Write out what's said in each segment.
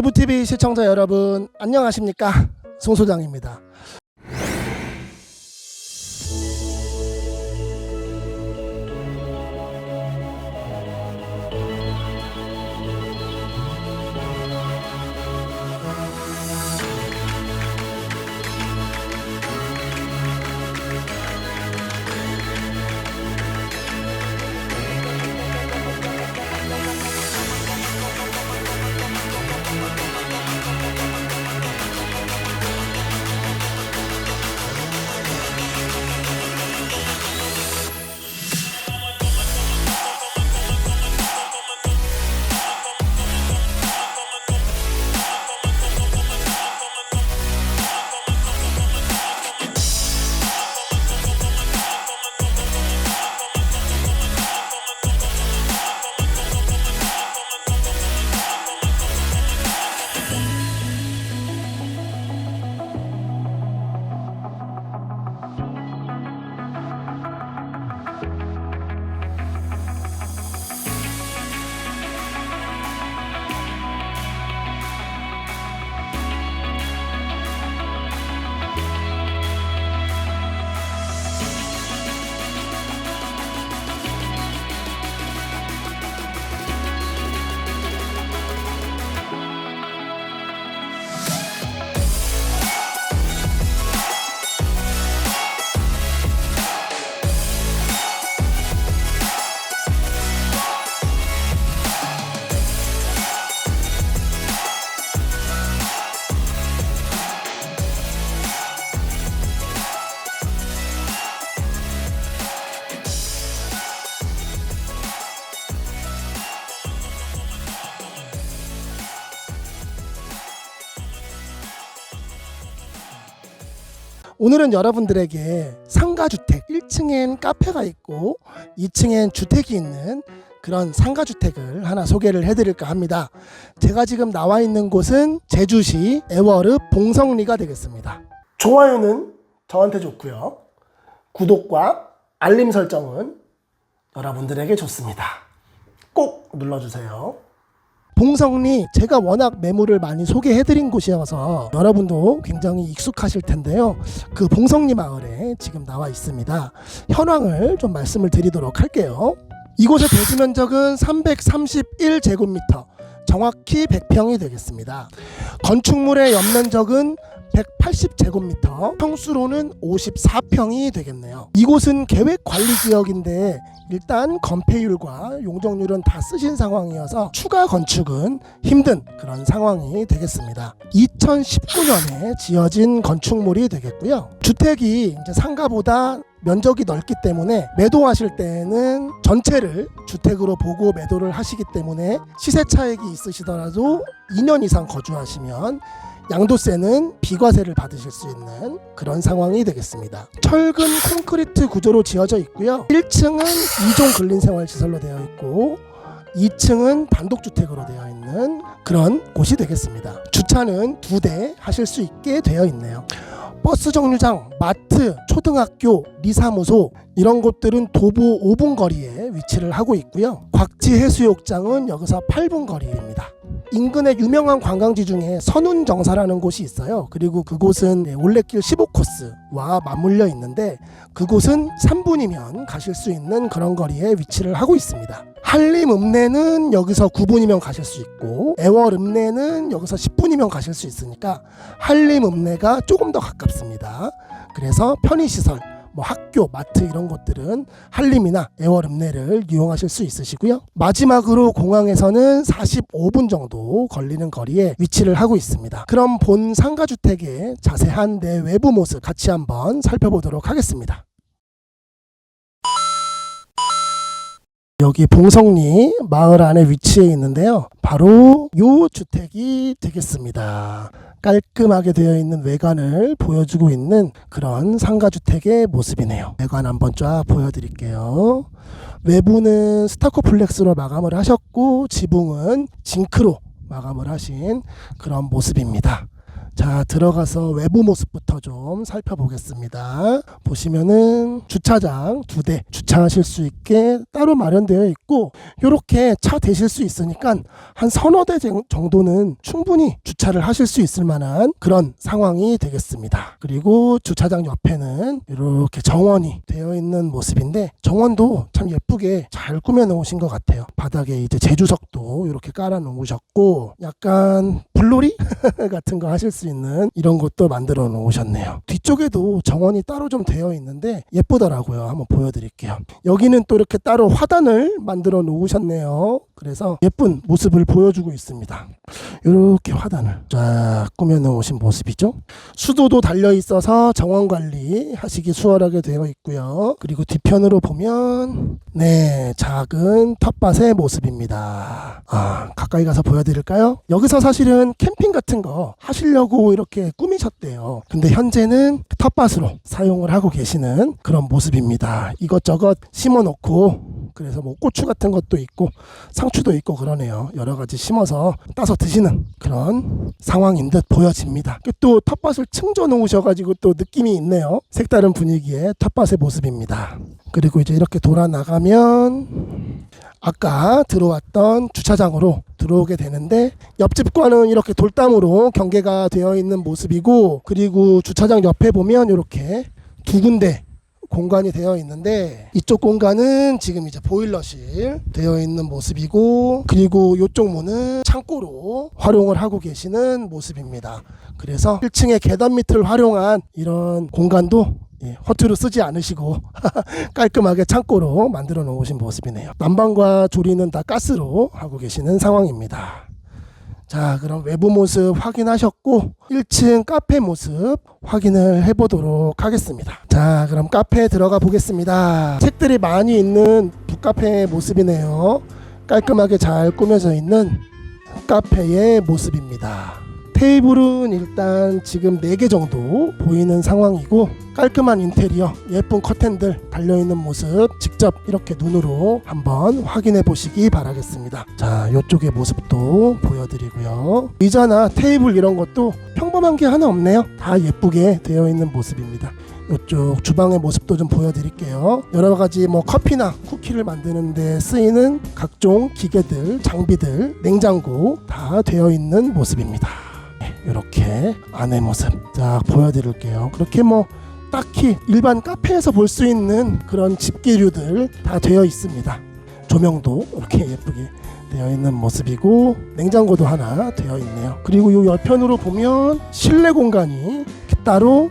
지부TV 시청자 여러분 안녕하십니까? 송 소장입니다 오늘은 여러분들에게 상가주택 1층엔 카페가 있고 2층엔 주택이 있는 그런 상가주택을 하나 소개를 해드릴까 합니다. 제가 지금 나와 있는 곳은 제주시 애월읍 봉성리가 되겠습니다. 좋아요는 저한테 좋고요. 구독과 알림 설정은 여러분들에게 좋습니다. 꼭 눌러주세요. 봉성리 제가 워낙 매물을 많이 소개해드린 곳이어서 여러분도 굉장히 익숙하실 텐데요. 그 봉성리 마을에 지금 나와 있습니다. 현황을 좀 말씀을 드리도록 할게요. 이곳의 대지 면적은 331제곱미터, 정확히 100평이 되겠습니다. 건축물의 연면적은 180제곱미터, 평수로는 54평이 되겠네요. 이곳은 계획 관리 지역인데 일단 건폐율과 용적률은 다 쓰신 상황이어서 추가 건축은 힘든 그런 상황이 되겠습니다. 2019년에 지어진 건축물이 되겠고요. 주택이 이제 상가보다 면적이 넓기 때문에 매도하실 때는 전체를 주택으로 보고 매도를 하시기 때문에 시세 차익이 있으시더라도 2년 이상 거주하시면 양도세는 비과세를 받으실 수 있는 그런 상황이 되겠습니다. 철근 콘크리트 구조로 지어져 있고요. 1층은 2종 근린생활시설로 되어 있고 2층은 단독주택으로 되어 있는 그런 곳이 되겠습니다. 주차는 두 대 하실 수 있게 되어 있네요. 버스 정류장, 마트, 초등학교, 리사무소 이런 곳들은 도보 5분 거리에 위치를 하고 있고요. 곽지 해수욕장은 여기서 8분 거리입니다. 인근의 유명한 관광지 중에 선운정사라는 곳이 있어요. 그리고 그곳은 네, 올레길 15코스와 맞물려 있는데 그곳은 3분이면 가실 수 있는 그런 거리에 위치를 하고 있습니다. 한림 읍내는 여기서 9분이면 가실 수 있고 애월 읍내는 여기서 10분이면 가실 수 있으니까 한림 읍내가 조금 더 가깝습니다. 그래서 편의시설 뭐 학교, 마트 이런 것들은 한림이나 애월 읍내를 이용하실 수 있으시고요. 마지막으로 공항에서는 45분 정도 걸리는 거리에 위치를 하고 있습니다. 그럼 본 상가주택의 자세한 내 외부 모습 같이 한번 살펴보도록 하겠습니다. 여기 봉성리 마을 안에 위치해 있는데요. 바로 요 주택이 되겠습니다. 깔끔하게 되어 있는 외관을 보여주고 있는 그런 상가주택의 모습이네요. 외관 한번 쫙 보여드릴게요. 외부는 스타코플렉스로 마감을 하셨고 지붕은 징크로 마감을 하신 그런 모습입니다. 자, 들어가서 외부 모습부터 좀 살펴보겠습니다. 보시면은 주차장 두 대 주차하실 수 있게 따로 마련되어 있고 요렇게 차 대실 수 있으니까 한 서너 대 정- 정도는 충분히 주차를 하실 수 있을 만한 그런 상황이 되겠습니다. 그리고 주차장 옆에는 이렇게 정원이 되어 있는 모습인데 정원도 참 예쁘게 잘 꾸며 놓으신 것 같아요. 바닥에 이제 제주석도 이렇게 깔아 놓으셨고 약간 불놀이 같은 거 하실 수 있는 이런 것도 만들어 놓으셨네요. 뒤쪽에도 정원이 따로 좀 되어 있는데 예쁘더라고요. 한번 보여드릴게요. 여기는 또 이렇게 따로 화단을 만들어 놓으셨네요. 그래서 예쁜 모습을 보여주고 있습니다. 이렇게 화단을 쫙 꾸며 놓으신 모습이죠. 수도도 달려 있어서 정원 관리 하시기 수월하게 되어 있고요. 그리고 뒤편으로 보면 네 작은 텃밭의 모습입니다. 아 가까이 가서 보여드릴까요? 여기서 사실은 캠핑 같은 거 하시려고 이렇게 꾸미셨대요. 근데 현재는 텃밭으로 사용을 하고 계시는 그런 모습입니다. 이것저것 심어놓고 그래서 뭐 고추 같은 것도 있고 상추도 있고 그러네요. 여러 가지 심어서 따서 드시는 그런 상황인 듯 보여집니다. 또 텃밭을 층져 놓으셔가지고 또 느낌이 있네요. 색다른 분위기의 텃밭의 모습입니다. 그리고 이제 이렇게 돌아 나가면 아까 들어왔던 주차장으로 들어오게 되는데 옆집과는 이렇게 돌담으로 경계가 되어 있는 모습이고 그리고 주차장 옆에 보면 이렇게 두 군데 공간이 되어 있는데 이쪽 공간은 지금 이제 보일러실 되어 있는 모습이고 그리고 이쪽 문은 창고로 활용을 하고 계시는 모습입니다. 그래서 1층의 계단 밑을 활용한 이런 공간도 예, 허투루 쓰지 않으시고 깔끔하게 창고로 만들어 놓으신 모습이네요. 난방과 조리는 다 가스로 하고 계시는 상황입니다. 자, 그럼 외부 모습 확인하셨고 1층 카페 모습 확인을 해보도록 하겠습니다. 자, 그럼 카페에 들어가 보겠습니다. 책들이 많이 있는 북카페의 모습이네요. 깔끔하게 잘 꾸며져 있는 카페의 모습입니다. 테이블은 일단 지금 4개 정도 보이는 상황이고 깔끔한 인테리어, 예쁜 커튼들 달려있는 모습 직접 이렇게 눈으로 한번 확인해 보시기 바라겠습니다. 자, 이쪽의 모습도 보여드리고요. 의자나 테이블 이런 것도 평범한 게 하나 없네요. 다 예쁘게 되어 있는 모습입니다. 이쪽 주방의 모습도 좀 보여드릴게요. 여러 가지 뭐 커피나 쿠키를 만드는데 쓰이는 각종 기계들, 장비들, 냉장고 다 되어 있는 모습입니다. 이렇게 안의 모습 자 보여드릴게요. 그렇게 뭐 딱히 일반 카페에서 볼 수 있는 그런 집기류들 다 되어 있습니다. 조명도 이렇게 예쁘게 되어 있는 모습이고 냉장고도 하나 되어 있네요. 그리고 이 옆편으로 보면 실내 공간이 따로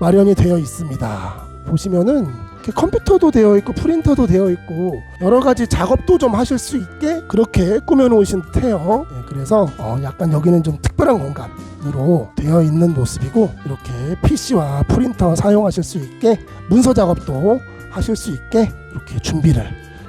마련이 되어 있습니다. 보시면은 컴퓨터도 되어 있고 프린터도 되어 있고 여러 가지 작업도 좀 하실 수 있게 그렇게 꾸며 놓으신 듯해요. 예, 그래서 어, 약간 여기는 좀 특별한 공간으로 되어 있는 모습이고 이렇게 PC와 프린터 사용하실 수 있게 문서 작업도 하실 수 있게 이렇게 준비를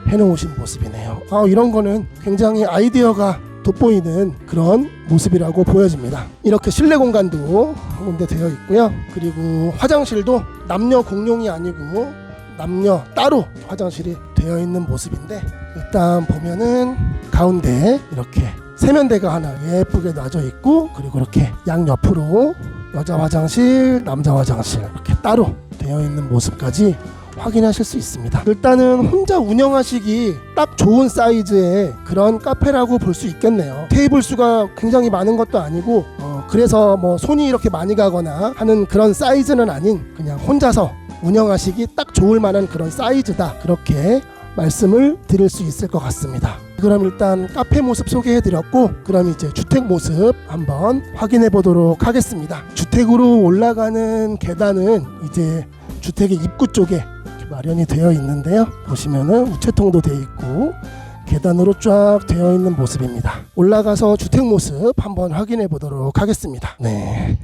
해놓으신 모습이네요. 아, 이런 거는 굉장히 아이디어가 돋보이는 그런 모습이라고 보여집니다. 이렇게 실내 공간도 한 군데 되어 있고요. 그리고 화장실도 남녀 공용이 아니고 남녀 따로 화장실이 되어 있는 모습인데 일단 보면은 가운데 이렇게 세면대가 하나 예쁘게 놔져 있고 그리고 이렇게 양 옆으로 여자 화장실, 남자 화장실 이렇게 따로 되어 있는 모습까지 확인하실 수 있습니다. 일단은 혼자 운영하시기 딱 좋은 사이즈의 그런 카페라고 볼 수 있겠네요. 테이블 수가 굉장히 많은 것도 아니고 어, 그래서 뭐 손이 이렇게 많이 가거나 하는 그런 사이즈는 아닌 그냥 혼자서 운영하시기 딱 좋을 만한 그런 사이즈다. 그렇게 말씀을 드릴 수 있을 것 같습니다. 그럼 일단 카페 모습 소개해 드렸고 그럼 이제 주택 모습 한번 확인해 보도록 하겠습니다. 주택으로 올라가는 계단은 이제 주택의 입구 쪽에 마련이 되어 있는데요. 보시면은 우체통도 되어 있고 계단으로 쫙 되어 있는 모습입니다. 올라가서 주택 모습 한번 확인해 보도록 하겠습니다. 네.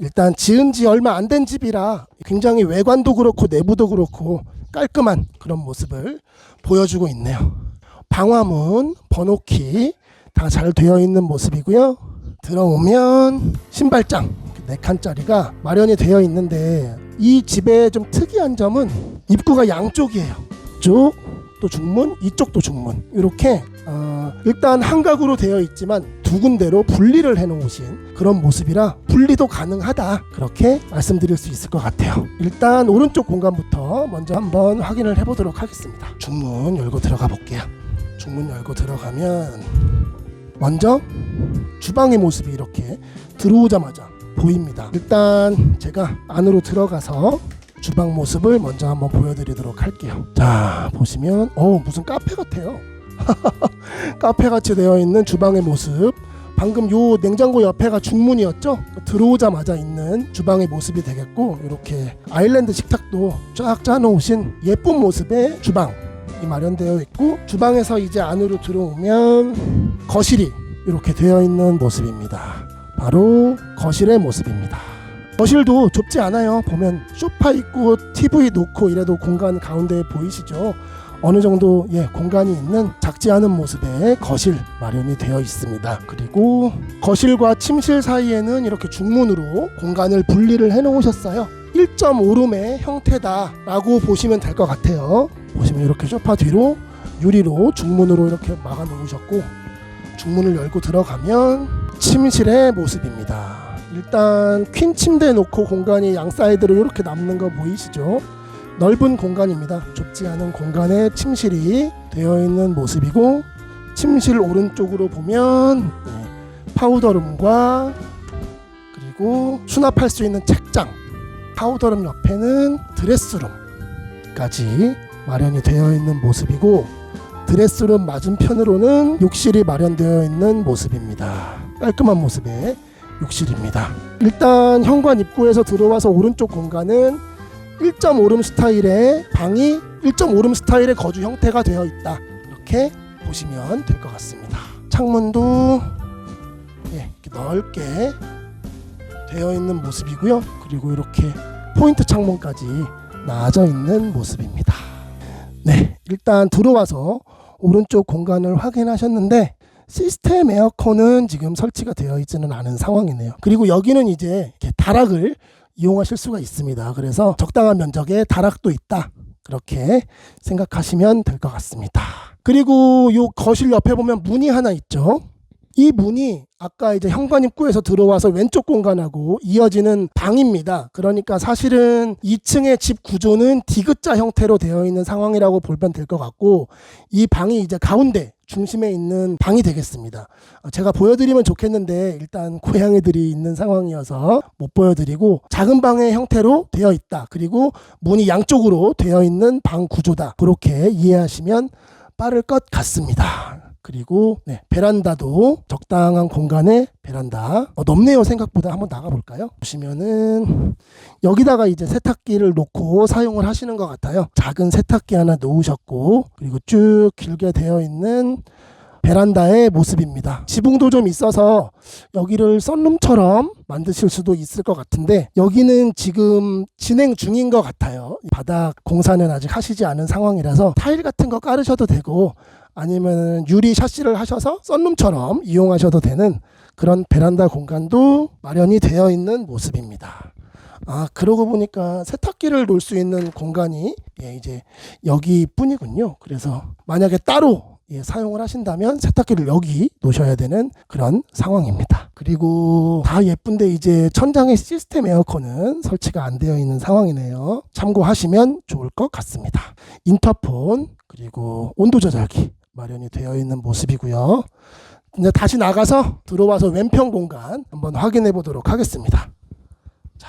일단 지은 지 얼마 안 된 집이라 굉장히 외관도 그렇고 내부도 그렇고 깔끔한 그런 모습을 보여주고 있네요. 방화문, 번호키 다 잘 되어 있는 모습이고요. 들어오면 신발장 네 칸짜리가 마련이 되어 있는데 이 집의 좀 특이한 점은 입구가 양쪽이에요. 이쪽 또 중문, 이쪽도 중문. 이렇게 어, 일단 한 가구로 되어 있지만 두 군데로 분리를 해 놓으신 그런 모습이라 분리도 가능하다. 그렇게 말씀드릴 수 있을 것 같아요. 일단 오른쪽 공간부터 먼저 한번 확인을 해 보도록 하겠습니다. 중문 열고 들어가 볼게요. 중문 열고 들어가면 먼저 주방의 모습이 이렇게 들어오자마자 보입니다. 일단 제가 안으로 들어가서 주방 모습을 먼저 한번 보여드리도록 할게요 자 보시면 어 무슨 카페 같아요 카페 같이 되어 있는 주방의 모습. 방금 요 냉장고 옆에가 중문이었죠? 들어오자마자 있는 주방의 모습이 되겠고 이렇게 아일랜드 식탁도 쫙 짜놓으신 예쁜 모습의 주방이 마련되어 있고 주방에서 이제 안으로 들어오면 거실이 이렇게 되어 있는 모습입니다. 바로 거실의 모습입니다. 거실도 좁지 않아요. 보면 소파 있고 TV 놓고 이래도 공간 가운데 보이시죠? 어느 정도 예 공간이 있는 작지 않은 모습의 거실 마련이 되어 있습니다. 그리고 거실과 침실 사이에는 이렇게 중문으로 공간을 분리를 해 놓으셨어요. 1.5룸의 형태다라고 보시면 될 것 같아요. 보시면 이렇게 소파 뒤로 유리로 중문으로 이렇게 막아 놓으셨고 중문을 열고 들어가면 침실의 모습입니다. 일단 퀸 침대 놓고 공간이 양 사이드로 이렇게 남는 거 보이시죠? 넓은 공간입니다. 좁지 않은 공간에 침실이 되어 있는 모습이고 침실 오른쪽으로 보면 네, 파우더룸과 그리고 수납할 수 있는 책장 파우더룸 옆에는 드레스룸까지 마련이 되어 있는 모습이고 드레스룸 맞은편으로는 욕실이 마련되어 있는 모습입니다. 깔끔한 모습의 욕실입니다. 일단 현관 입구에서 들어와서 오른쪽 공간은 1.5룸 스타일의 방이 1.5룸 스타일의 거주 형태가 되어 있다. 이렇게 보시면 될 것 같습니다. 창문도 예, 넓게 되어 있는 모습이고요. 그리고 이렇게 포인트 창문까지 나아져 있는 모습입니다. 네, 일단 들어와서 오른쪽 공간을 확인하셨는데 시스템 에어컨은 지금 설치가 되어 있지는 않은 상황이네요. 그리고 여기는 이제 다락을 이용하실 수가 있습니다. 그래서 적당한 면적의 다락도 있다. 그렇게 생각하시면 될 것 같습니다. 그리고 요 거실 옆에 보면 문이 하나 있죠. 이 문이 아까 이제 현관 입구에서 들어와서 왼쪽 공간하고 이어지는 방입니다. 그러니까 사실은 2층의 집 구조는 디귿자 형태로 되어 있는 상황이라고 보면 될 것 같고 이 방이 이제 가운데 중심에 있는 방이 되겠습니다. 어, 제가 보여드리면 좋겠는데 일단 고양이들이 있는 상황이어서 못 보여드리고 작은 방의 형태로 되어 있다. 그리고 문이 양쪽으로 되어 있는 방 구조다. 그렇게 이해하시면 빠를 것 같습니다. 그리고 네, 베란다도 적당한 공간에 베란다 어, 넓네요 생각보다 한번 나가 볼까요? 보시면은 여기다가 이제 세탁기를 놓고 사용을 하시는 것 같아요. 작은 세탁기 하나 놓으셨고 그리고 쭉 길게 되어 있는 베란다의 모습입니다. 지붕도 좀 있어서 여기를 썬룸처럼 만드실 수도 있을 것 같은데 여기는 지금 진행 중인 것 같아요. 바닥 공사는 아직 하시지 않은 상황이라서 타일 같은 거 깔으셔도 되고 아니면 유리 샤시를 하셔서 썬룸처럼 이용하셔도 되는 그런 베란다 공간도 마련이 되어 있는 모습입니다. 아 그러고 보니까 세탁기를 놓을 수 있는 공간이 예, 이제 여기뿐이군요. 그래서 만약에 따로 예, 사용을 하신다면 세탁기를 여기 놓으셔야 되는 그런 상황입니다. 그리고 다 예쁜데 이제 천장에 시스템 에어컨은 설치가 안 되어 있는 상황이네요. 참고하시면 좋을 것 같습니다. 인터폰 그리고 온도 조절기 마련이 되어 있는 모습이고요. 이제 다시 나가서 들어와서 왼편 공간 한번 확인해 보도록 하겠습니다. 자,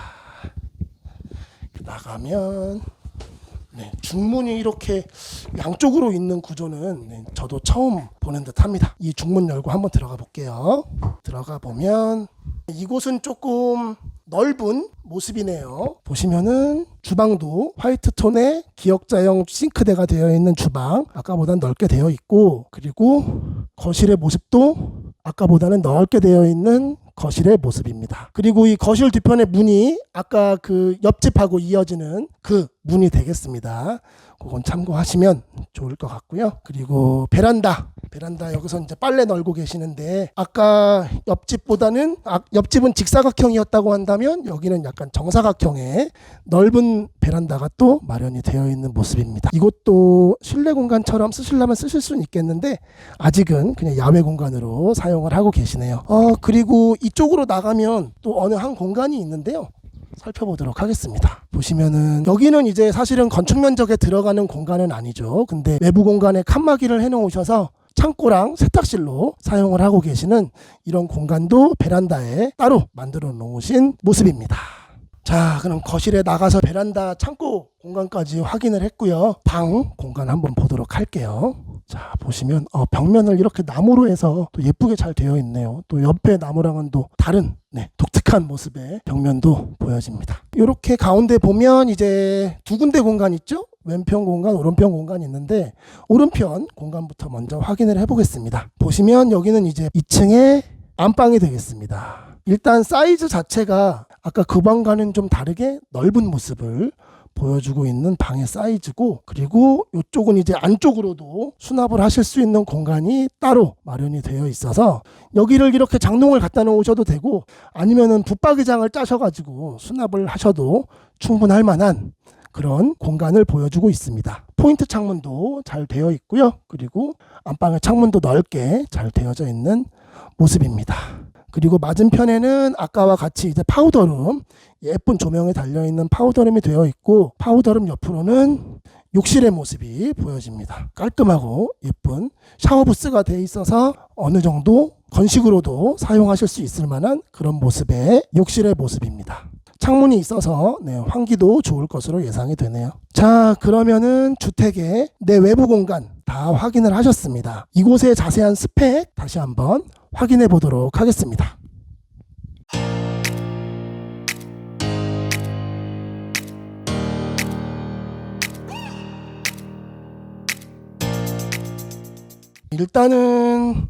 나가면 네, 중문이 이렇게 양쪽으로 있는 구조는 네, 저도 처음 보는 듯합니다. 이 중문 열고 한번 들어가 볼게요. 들어가 보면 이곳은 조금 넓은 모습이네요. 보시면은 주방도 화이트 톤의 기역자형 싱크대가 되어 있는 주방 아까보다는 넓게 되어 있고 그리고 거실의 모습도 아까보다는 넓게 되어 있는 거실의 모습입니다. 그리고 이 거실 뒤편의 문이 아까 그 옆집하고 이어지는 그 문이 되겠습니다. 그건 참고하시면 좋을 것 같고요. 그리고 베란다 베란다 여기서 이제 빨래 널고 계시는데 아까 옆집보다는 아, 옆집은 직사각형이었다고 한다면 여기는 약간 정사각형의 넓은 베란다가 또 마련이 되어 있는 모습입니다. 이것도 실내 공간처럼 쓰시려면 쓰실 수는 있겠는데 아직은 그냥 야외 공간으로 사용을 하고 계시네요. 어 그리고 이쪽으로 나가면 또 어느 한 공간이 있는데요. 살펴보도록 하겠습니다. 보시면은 여기는 이제 사실은 건축 면적에 들어가는 공간은 아니죠. 근데 외부 공간에 칸막이를 해놓으셔서 창고랑 세탁실로 사용을 하고 계시는 이런 공간도 베란다에 따로 만들어 놓으신 모습입니다. 자, 그럼 거실에 나가서 베란다 창고 공간까지 확인을 했고요. 방 공간 한번 보도록 할게요. 자, 보시면 어, 벽면을 이렇게 나무로 해서 또 예쁘게 잘 되어 있네요. 또 옆에 나무랑은 또 다른 네, 독특한 모습의 벽면도 보여집니다. 이렇게 가운데 보면 이제 두 군데 공간 있죠? 왼편 공간, 오른편 공간 있는데 오른편 공간부터 먼저 확인을 해보겠습니다. 보시면 여기는 이제 2층에 안방이 되겠습니다. 일단 사이즈 자체가 아까 그 방과는 좀 다르게 넓은 모습을 보여주고 있는 방의 사이즈고 그리고 이쪽은 이제 안쪽으로도 수납을 하실 수 있는 공간이 따로 마련이 되어 있어서 여기를 이렇게 장롱을 갖다 놓으셔도 되고 아니면은 붙박이장을 짜셔가지고 수납을 하셔도 충분할 만한 그런 공간을 보여주고 있습니다. 포인트 창문도 잘 되어 있고요. 그리고 안방의 창문도 넓게 잘 되어져 있는 모습입니다. 그리고 맞은편에는 아까와 같이 이제 파우더룸 예쁜 조명이 달려 있는 파우더룸이 되어 있고 파우더룸 옆으로는 욕실의 모습이 보여집니다. 깔끔하고 예쁜 샤워 부스가 되어 있어서 어느 정도 건식으로도 사용하실 수 있을 만한 그런 모습의 욕실의 모습입니다. 창문이 있어서 네, 환기도 좋을 것으로 예상이 되네요. 자, 그러면은 주택의 내 외부 공간 다 확인을 하셨습니다. 이곳의 자세한 스펙 다시 한번 확인해 보도록 하겠습니다. 일단은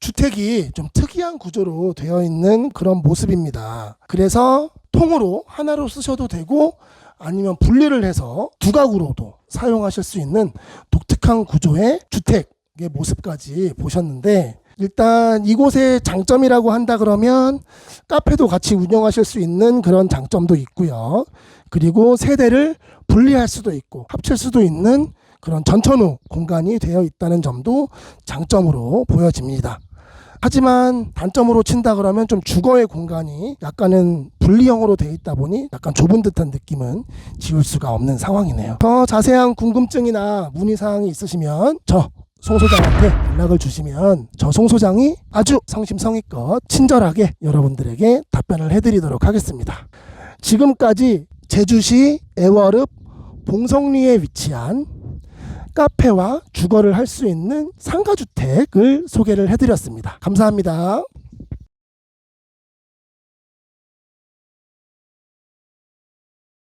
주택이 좀 특이한 구조로 되어 있는 그런 모습입니다. 그래서 통으로 하나로 쓰셔도 되고 아니면 분리를 해서 두 가구로도 사용하실 수 있는 독특한 구조의 주택의 모습까지 보셨는데 일단 이곳의 장점이라고 한다 그러면 카페도 같이 운영하실 수 있는 그런 장점도 있고요. 그리고 세대를 분리할 수도 있고 합칠 수도 있는 그런 전천후 공간이 되어 있다는 점도 장점으로 보여집니다. 하지만 단점으로 친다 그러면 좀 주거의 공간이 약간은 분리형으로 되어 있다 보니 약간 좁은 듯한 느낌은 지울 수가 없는 상황이네요. 더 자세한 궁금증이나 문의 사항이 있으시면 저 송 소장한테 연락을 주시면 저 송 소장이 아주 성심성의껏 친절하게 여러분들에게 답변을 해드리도록 하겠습니다. 지금까지 제주시 애월읍 봉성리에 위치한 카페와 주거를 할 수 있는 상가주택을 소개를 해드렸습니다. 감사합니다.